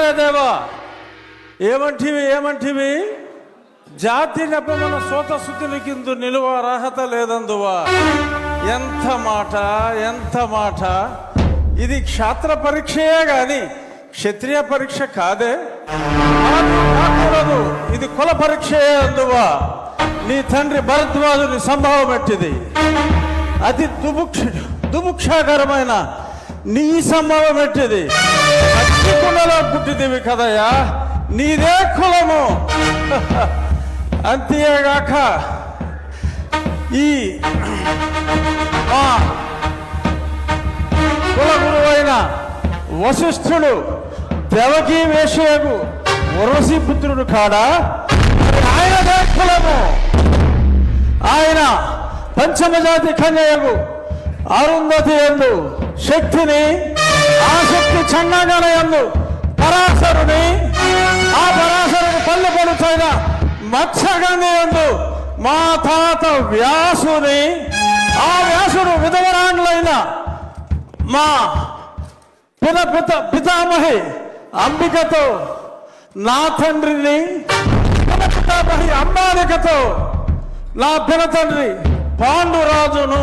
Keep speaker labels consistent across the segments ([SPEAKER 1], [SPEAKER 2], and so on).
[SPEAKER 1] ఆనాడు దేవ ఏమంటివి ఏమంటివి? జాతి నెపమన సోత శుద్ధుని కింద నిలువ అర్హత లేదందువా? ఎంత మాట ఎంత మాట. ఇది క్షాత్ర పరీక్షయే గాని క్షత్రియ పరీక్ష కాదే. కాకూడదు ఇది కుల పరీక్షయే అందువా. నీ తండ్రి భరద్వాజుని సంభావం ఎట్టిది అతి దుభుక్ష దుభుక్షాకరమైన నీ సంభవం ఎట్టిది? కుండలో పుట్టిదివి కదయ్యా. నీదే కులము. అంతేగాక ఈ మా కుల గురువైన వశిష్ఠుడు దేవకీ వేషయకు వరసి పుత్రుడు కాడా? ఆయనదే కులము. ఆయన పంచమజాతి కన్యకు అరుంధతి ఎందు శక్తిని ఆ శక్తి పరాశరుని ఆ పరాశరుని పల్లె పడుచైన మత్స్యగంధియందు మా తాత వ్యాసుని ఆ వ్యాసుడు విధవరాండ్లైన మా పిత పిత పితామహి అంబికతో నా తండ్రిని పిత పితామహి అంబాలికతో నా పిన తండ్రి పాండురాజును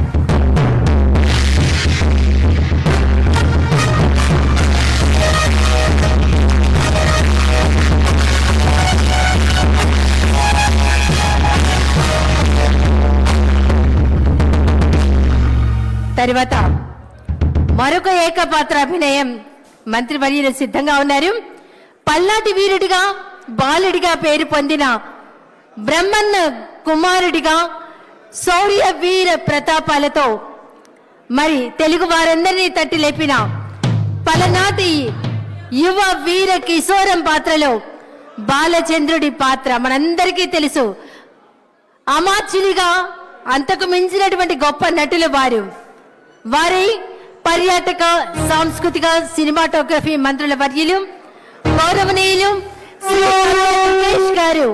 [SPEAKER 2] తర్వాత మరొక ఏకపాత్ర అభినయం మంత్రి వర్యులు సిద్ధంగా ఉన్నారు. పల్నాటి వీరుడిగా బాలుడిగా పేరు పొందిన బ్రహ్మన్న కుమారుడిగా శౌర్య వీర ప్రతాపాలతో మరి తెలుగు వారందరినీ తట్టి లేపిన పలనాటి యువ వీర కిశోరం పాత్రలో బాలచంద్రుడి పాత్ర మనందరికీ తెలుసు. అమాచ్యునిగా అంతకు మించినటువంటి గొప్ప నటులు వారు. వారి పర్యాటక సాంస్కృతిక సినిమాటోగ్రఫీ మంత్రుల వర్యులు గౌరవనీయులు శ్రీ గారు.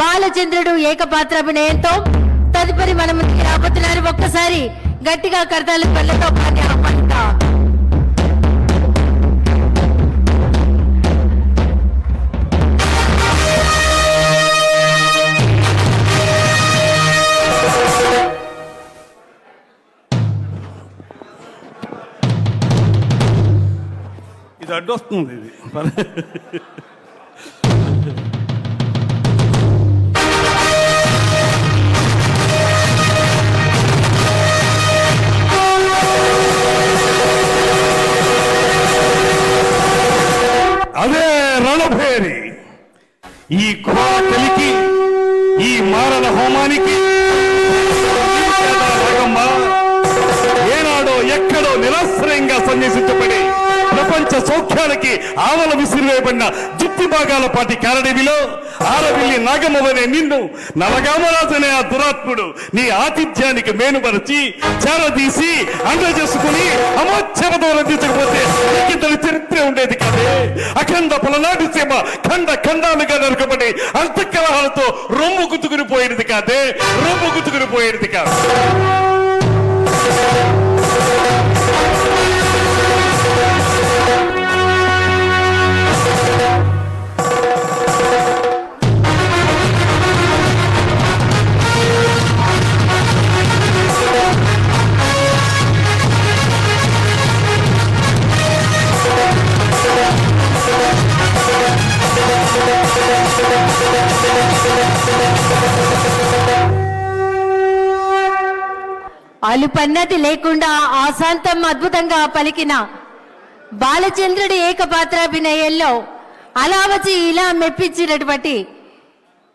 [SPEAKER 2] బాలచంద్రుడు ఏకపాత్రాభినయంతో తదుపరి మన ముందుకు రాబోతున్నారు. ఒక్కసారి గట్టిగా కర్తాలు పళ్ళతో పాటి ఆహ్వానిద్దాం.
[SPEAKER 3] అడ్డొస్తుంది ఇది. అదే రణభేరి. ఈ కోటలికి ఈ మారణ హోమానికి ఏనాడో ఎక్కడో నిరాశ్రయంగా సన్యసించబడి ప్రపంచ సౌఖ్యాలకి ఆవల విసిరివేయబడిన జుత్తి భాగాల పాటి కారడివిలో ఆరవిల్లి నాగమవనే నిన్ను నలగామరాజనే ఆ దురాత్ముడు నీ ఆతిథ్యానికి మేనుపరచి చేరదీసి అండ చేసుకుని అమోచ్చమతో రందించకపోతే నీకింతటి చరిత్ర ఉండేది కాదే. అఖండ పలనాటి సీమ ఖండ ఖండాలుగా నరకబడి అంతఃకలహాలతో రొమ్ము గుతుకుని పోయేది కాదే. రొమ్ము గుతుకుని పోయేది కాదు.
[SPEAKER 2] అలుపన్నది లేకుండా ఆశాంతం అద్భుతంగా పలికిన బాలచంద్రుడి ఏకపాత్రాభినయంలో అలా వచ్చి ఇలా మెప్పించినటువంటి